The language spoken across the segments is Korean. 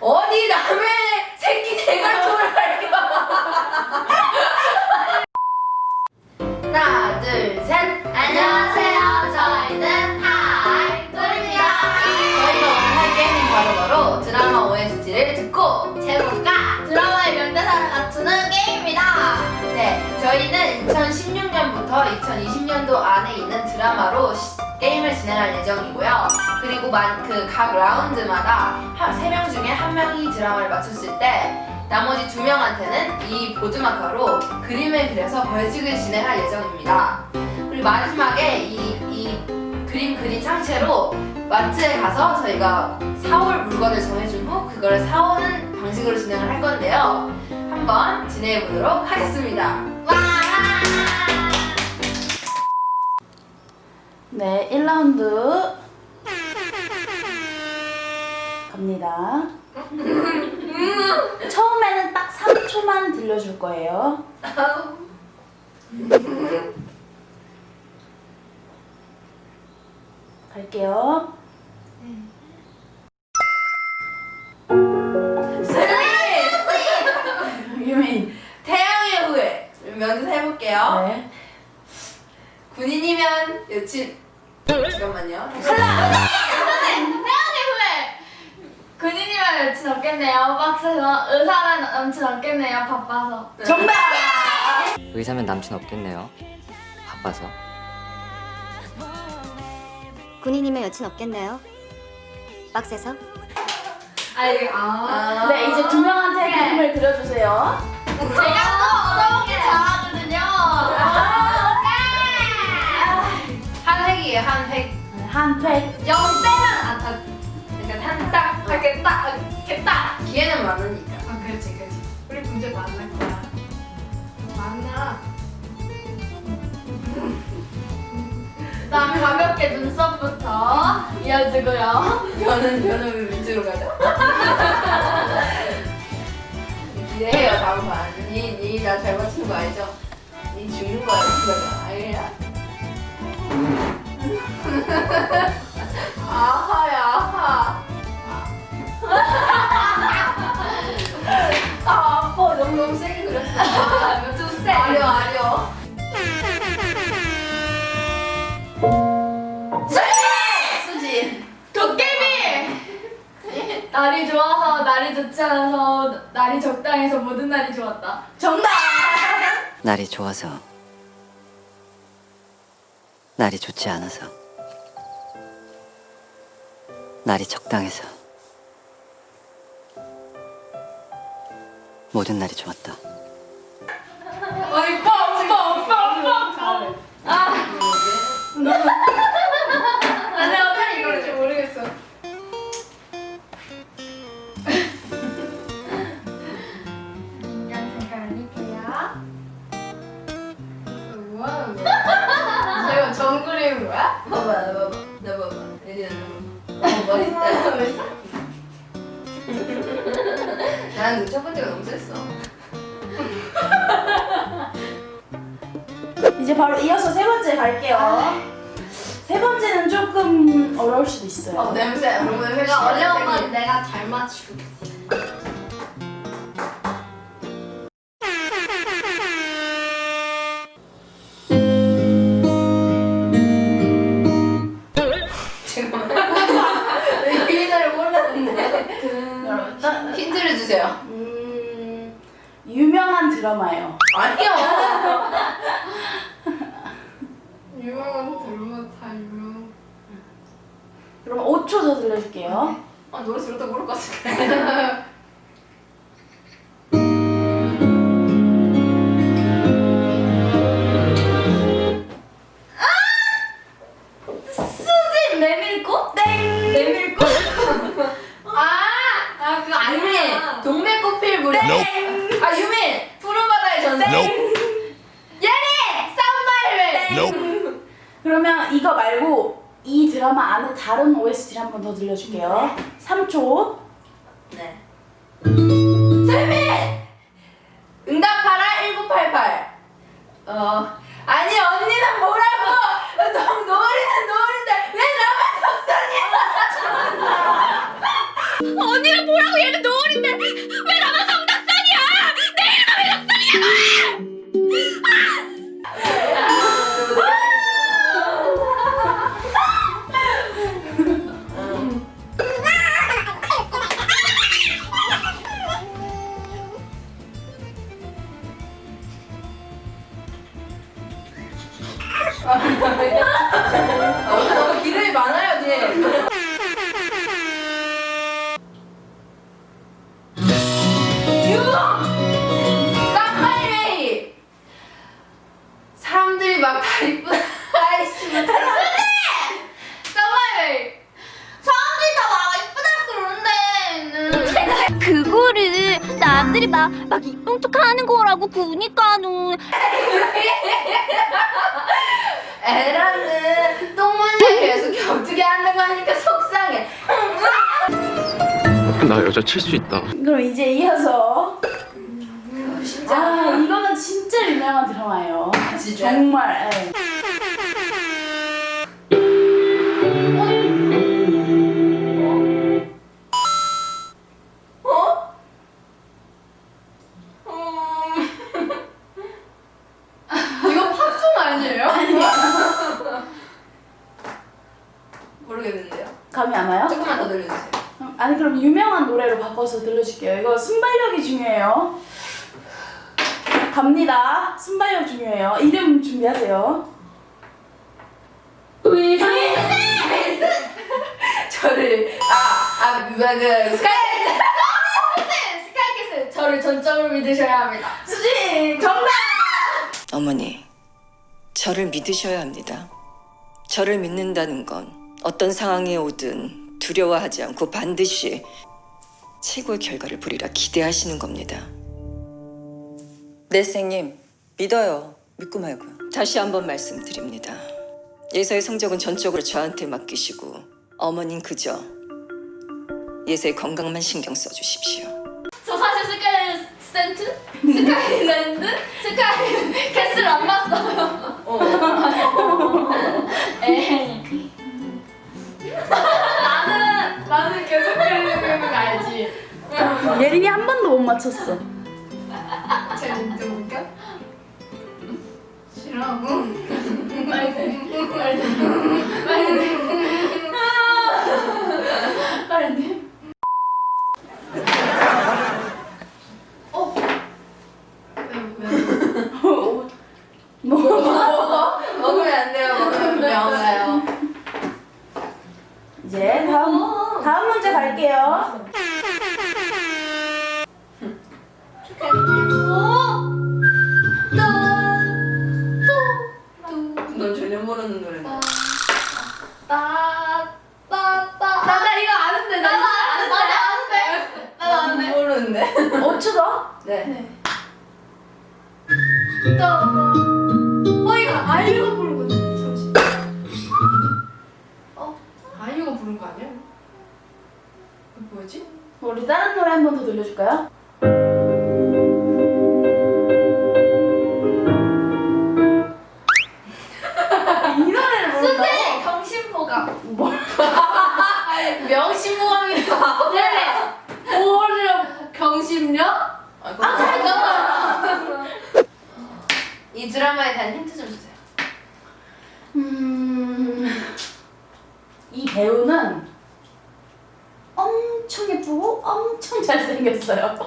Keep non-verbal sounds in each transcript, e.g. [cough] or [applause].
어디 남의 새끼 대갈통을 갈겨 하나 둘셋 안녕하세요. 저희는 하이돌입니다. 저희가 오늘 할 게임은 바로바로 드라마 OST를 듣고 제목과 드라마의 명대사를 갖추는 게임입니다. 네 저희는 2016년부터 2020년도 안에 있는 드라마로 시- 게임을 진행할 예정이고요 그리고 그 각 라운드마다 3명 중에 한 명이 드라마를 맞췄을 때 나머지 두 명한테는 이 보드마카로 그림을 그려서 벌칙을 진행할 예정입니다 그리고 마지막에 이, 이 그림 그린 상체로 마트에 가서 저희가 사올 물건을 정해준 후 그걸 사오는 방식으로 진행을 할 건데요. 한번 진행해 보도록 하겠습니다. 네, 1라운드 갑니다. 처음에는 딱 3초만 들려줄 거예요. 갈게요. 유민. 태양의 후예 명대사 해볼게요. 네. 군인이면 여친 잠깐만요. 군인이면 여친 없겠네요. 박스에서 의사는 남친 없겠네요. 바빠서. 정답! 의사면 남친 없겠네요. 바빠서. 군인이면 여친 없겠네요. 빡세서? 아니, 아. 네, 이제 두 명한테 그림을 그려주세요. 제가 또 한 팩. 영 빼면 안 타. 그러니까 한딱 이렇게 딱, 이렇게 딱. 기회는 많으니까. 아, 그렇지, 그렇지. 우리 문제 만날 거야. 만나. 나 가볍게 눈썹부터 이어주고요. 저는 저는 왜 밑으로 가죠? [laughs] 기대해요 다음 판. 니니 나잘 맞추는 거 알죠? 니 죽는 거야 이거죠? 알겠야? 아하야 아하. 아 아파 너무 너무 세게 그렸어. 좀 세. 아려 아려. 수지. 도깨비! 날이 좋아서 날이 좋지 않아서 날이 적당해서 모든 날이 좋았다. 정답! 날이 좋아서. 날이 좋지 않아서. 날이 적당해서. 모든 날이 좋았다. 어이 뻥 잘 맞추고 언니를 보라고 얘는 노을인데 왜 이쁜 아이씨 왜 잘생겼네! 썸마일 사람들이 다 막 이쁘다 그러는데 그거를 남들이 막, 막 이쁜 척 하는 거라고 보니까는 에라는 똥문을 계속 격투기 하는 거 하니까 속상해 나 여자 칠 수 있다. 그럼 이제 이어서 음, 음. 아, 아 이거는 진짜 유명한 드라마예요. 진짜? 정말. 예. 어머니, 저를 믿으셔야 합니다. 저를 믿는다는 건 어떤 상황에 오든 두려워하지 않고 반드시 최고의 결과를 보리라 기대하시는 겁니다. 네, 선생님, 믿어요. 믿고 말고요. 다시 한번 말씀드립니다. 예서의 성적은 전적으로 저한테 맡기시고 어머닌 그저 예서의 건강만 신경 써주십시오. 저 사실 스카이 센트? 스카이랜드? 스카이 캐슬 안 봤어요. 에이. 나는 나는 계속 그리는 거 알지. 예린이 한 번도 못 맞췄어. 재밌게 웃겨? 싫어하고. 빨리 돼. 빨 명심무강이다. 네. 오력 경심력? 아, 잠깐만. 이 드라마에 대한 힌트 좀 주세요. 음, 이 배우는 엄청 예쁘고 엄청 잘생겼어요.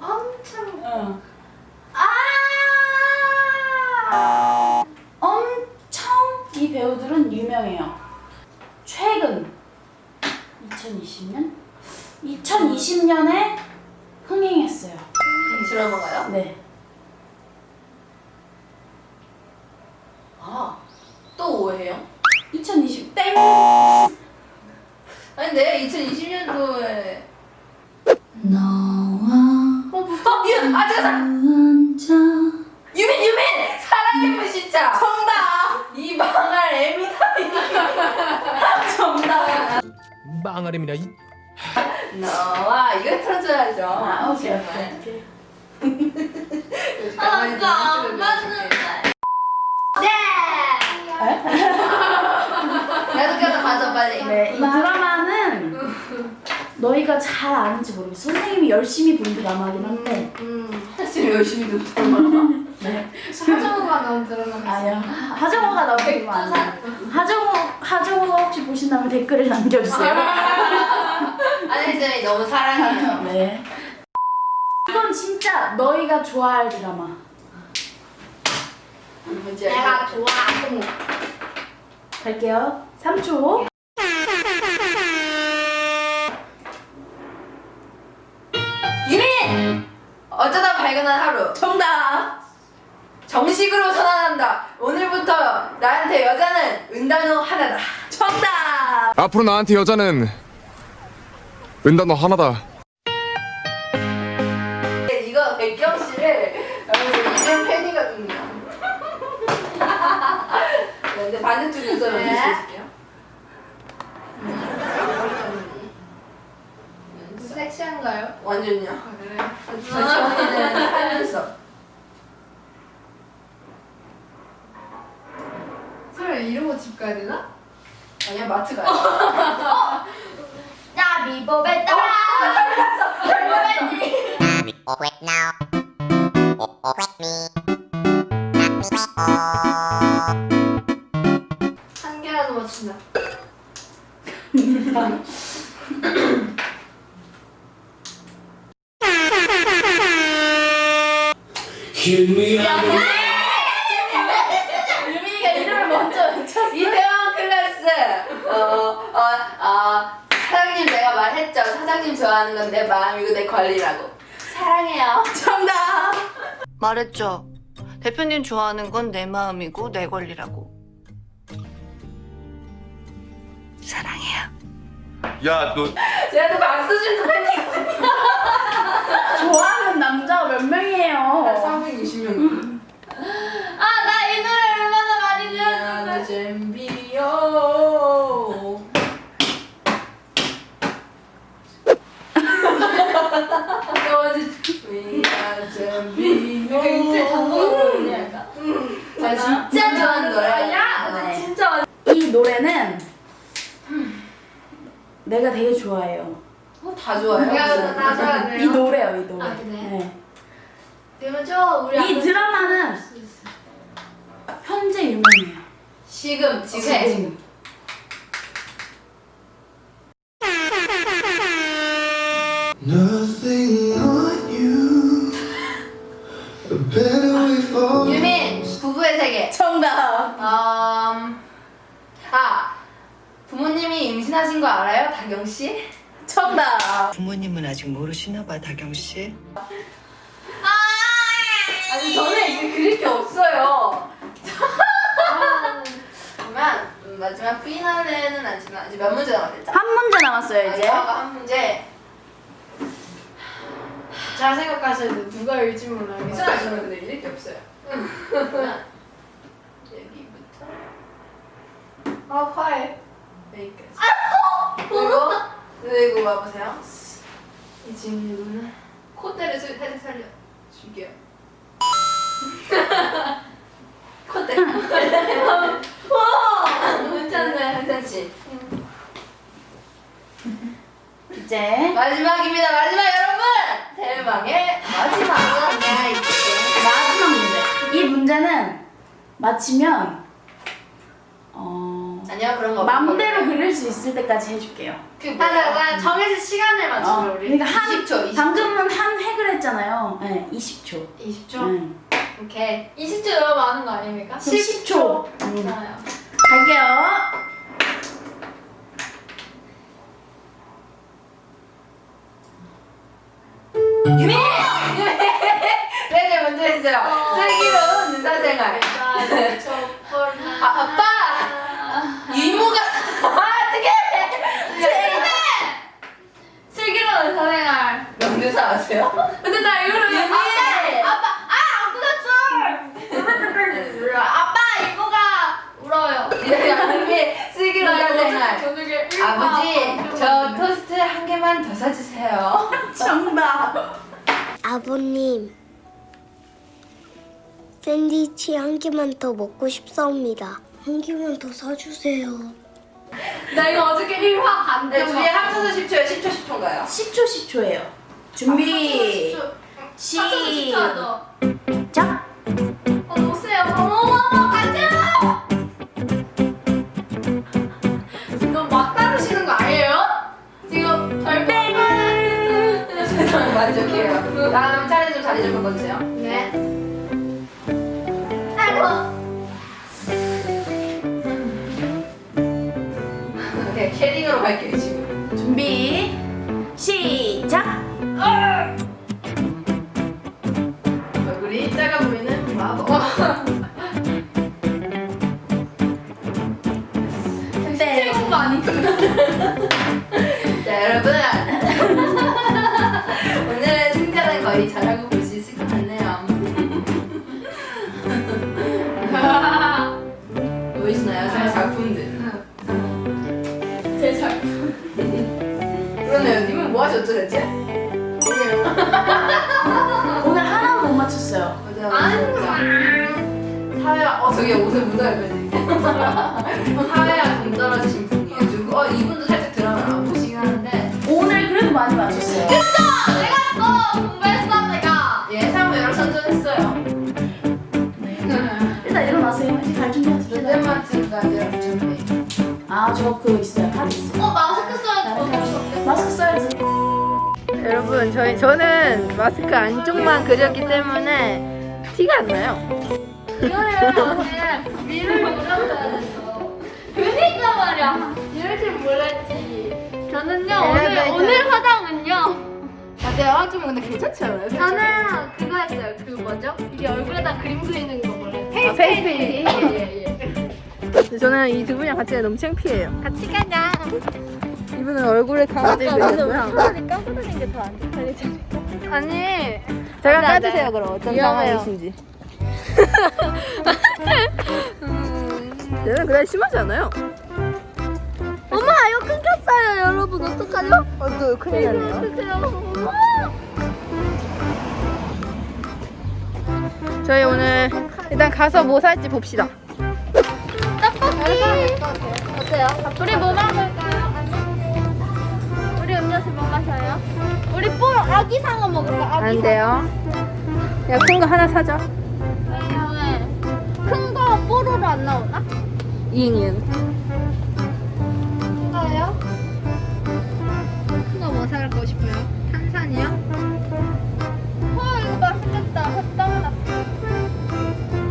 엄청. 응. 아! 엄청 이 배우들은 유명해요. 최근 2020년? 2020년에 흥행했어요. 이 드라마가요? 네. 아, 또 오해요? 2020 땡. 아니 근데 2020년도에. 너와 어, 유, 아 잠깐 앉아. 유민 유민! 사랑의 불신자 정답! 이 망할 애미다 [laughs] 정답. 망하림이나 이? 너와 이거 틀어줘야죠. 아, 오케이, 오케이, 오케이. 가만히 아, 안. 봤는데. 나도 껴서 가져 빨리 네, 이 드라마는 너희가 잘 아는지 모르겠어. 선생님이 열심히 본 드라마긴 한데. 음 사실 열심히 듣더만 [laughs] 네. 하정우가 나온 드라마. 아니요. 하정우가 나오는 거 아니에요. 하정우, 하정우가 혹시 보신다면 댓글을 남겨주세요. [laughs] 안혜쌤이 너무 사랑해요 네. 이건 진짜 너희가 좋아할 드라마. 뭔지 내가? 좋아하는 갈게요. 3초. 유민 어쩌다 발견한 하루 정답. 정식으로 선언한다 오늘부터 나한테 여자는 은단호 하나다 정답. 앞으로 나한테 여자는 은단어 하나다. 반대쪽 눈썹 네. 먼저 해줄게요. 섹시한가요? 완전요. 아, 그래. 저 살면서. 설마 이러고 집 가야 되나? 아니야 마트 가요. 야 미법에 따라 한 개라도 맞춘다 유민이가 이름을 먼저 외쳤어. 이태원 클래스. 어, 어, 어, 사장님 내가 말했죠. 사장님 좋아하는 건 내 마음이고 내 권리라고. 사랑해요. 정답. 말했죠. 대표님 좋아하는 건 내 마음이고 내 권리라고. 사랑해요. 야, 너 제가 또 박수 좀 드릴게요. 좋아하는 남자가 몇 명이에요? 360명. 아 나 이 노래 얼마나 많이 들었는데 잼비요. [laughs] 약간 저 진짜 좋아하는 노래야. 야, 나 네. 진짜 완- 이 노래는 내가 되게 좋아해요. 어, 다 좋아요. 내가 다 좋아하네요. 이 노래요, 이 노래. 아, 그래? 네. 그러면 저 우리 이 아까 드라마는 현재 유명해요. 지금 지금 오케이. 지금. Nothing on you. A better way for 유민 부부의 세계. 정답. 음, 아 부모님이 임신하신 거 알아요, 다경 씨? 정답. 부모님은 아직 모르시나 봐, 다경 씨. 아니 저는 이제 그릴 게 없어요. 그러면 음, 마지막 피날레는 아니지만 이제 몇 문제 남았댔죠? 한 문제 남았어요, 이제. 마지막 한 문제. 잘 생각하셔야 돼 누가 읽지 몰라요 괜찮아요, 저는 근데 잃을 게 없어요. 그러면 여기부터 아 화해 여기까지. 그리고 그리고 와보세요. 이 친구는 콧대를 살- 살짝 살려 줄게요. [laughs] 콧대. 괜찮네 괜찮지? 이제 마지막입니다. 마지막 여러분! 대망의 마지막. 마지막 문제. 이 문제는 맞히면 어 아니요 그런 거 맘대로 그릴 수 있을 때까지 해줄게요. 그 아, 나, 뭐야? 나 정해진 시간을 맞추자 어, 우리 그러니까 한 20초, 20초. 방금은 한 획을 했잖아요. 네, 20초. 20초? 응. 오케이 20초 너무 많은 거 아닙니까? 그럼 10초. 음. 좋아요 갈게요. 유미! 네, 네, 먼저 했어요. 슬기로운 의사생활. 아, 아빠! 이모가, 아, 어떡해! 슬기로운 사생활 명대사 아세요? 근데 나 이거를 유미! 아빠 아 끊었어 아빠 이모가 울어요 유미, 슬기로운 의사생활. 저녁에 아버지, 저 토스트 한 개만 더 사주세요. [laughs] 정답. 아버님, 샌드위치 한 개만 더 먹고 싶사옵니다. 한 개만 더 사주세요. 나 이거 어저께 1화 네, 반대 둘이 합쳐서 10초에 10초 10초인가요? 10초 10초예요. 준비. 시작. 어 너무 세요 어머머 가자 지금 막 따르시는 거 아니에요? 지금 절대 만족해요. [laughs] 다음 차례 좀 자리 좀 바꿔주세요. 오늘 하나 못 맞췄어요. 사회와 어 저기 옷에 묻어있거든요. 사회와 동떨어지신 분이에요. 그리고 어 이분도 살짝 드라마를 안 보시긴 하는데 오늘 그래도 많이 맞췄어요. 어 공부했어 내가. 예상을 여러 선전했어요. 일단 일어나세요. 이제 갈 준비합시다. 랜드마트가 내가 붙였네. 아, 저 그거 있어요. 카드 있어요. 여러분 저희 저는 마스크 안쪽만 그렸기 때문에 티가 안 나요. 이거를 오늘 미를 몰랐어야 됐어. 그니까 말이야. 이럴 줄 몰랐지. 저는요 오늘 엘리베이터. 오늘 화장은요. 어때요? 좀 근데 괜찮지 않아요? 저는 그거 했어요. 그 뭐죠? 이게 얼굴에다 그림 그리는 거 뭐래? 아, 페이스 페인팅. 예예 예. 저는 이 두 분이랑 같이 너무 창피해요. 같이 가자. 이분은 얼굴에 강아지를 그렸고요. 까부러진 게더안 좋다니. 아니 저랑 안 돼, 안 까주세요 돼. 그럼 어떤 위험해요. 상황이신지. 얘는 그냥 심하지 않아요. 엄마 이거 끊겼어요 여러분 어떡하죠? 어또 큰일 났네요. 어떡해요 엄마. 저희 오늘 일단 가서 뭐 살지 봅시다. 떡볶이. 어때요? 우리 뭐 먹을까요? 우리 뭐 마셔요? 우리 볼 아기 상어 먹을까? 아기 안 돼요. 야 큰 거 하나 사자. 왜냐면 큰거 뽀로로 안 나오나? 이응. 큰거요? 큰 거 뭐 사고 싶어요? 탄산이요? 와 이거 맛있겠다. 헛당하다.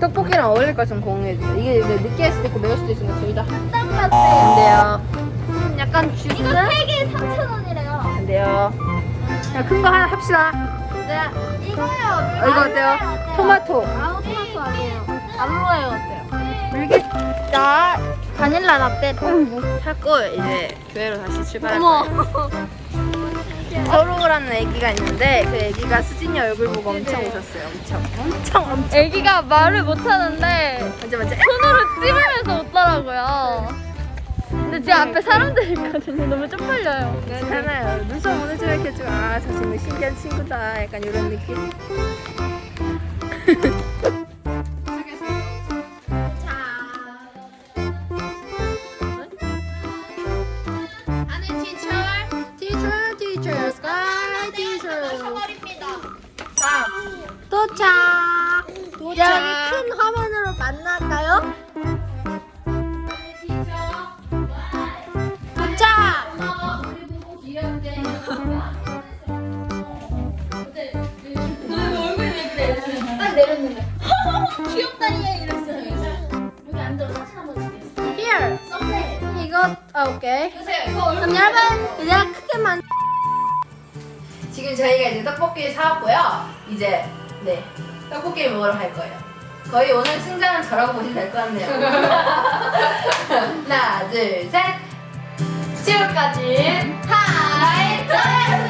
떡볶이랑 어울릴 것좀 공유해주세요. 이게 느끼할 수도 있고 매울 수도 있으니까 둘 다. 땀 같아. 안 돼요. 약간 주스? 이거 3개 3,000원이래요. 안 돼요. 야큰거 하나 합시다. 네. 이거요. 어, 이거 어때요? 토마토. 아우 토마토 아니에요. 알로에요 어때요? 물개. 자 바닐라 라떼. 하고 이제 교회로 다시 출발할 어머. 거예요. 서로라는 애기가 있는데 그 애기가 수진이 얼굴 보고 엄청 웃었어요. 엄청. 엄청 엄청. 애기가 말을 못하는데 맞아 맞아. 손으로 찝으면서 웃더라고요. 근데 제 앞에 사람들이 있거든요. 너무 쪽팔려요. 괜찮아요. 눈썹 오늘 좀 이렇게 좀, 아, 저 친구 신기한 친구다. 약간 이런 느낌. 만. 지금 저희가 이제 떡볶이를 사왔고요. 이제, 네. 떡볶이를 먹으러 갈 거예요. 거의 오늘 승자는 저라고 보시면 될 것 같네요. [laughs] 하나, 둘, 셋. 지금까지 하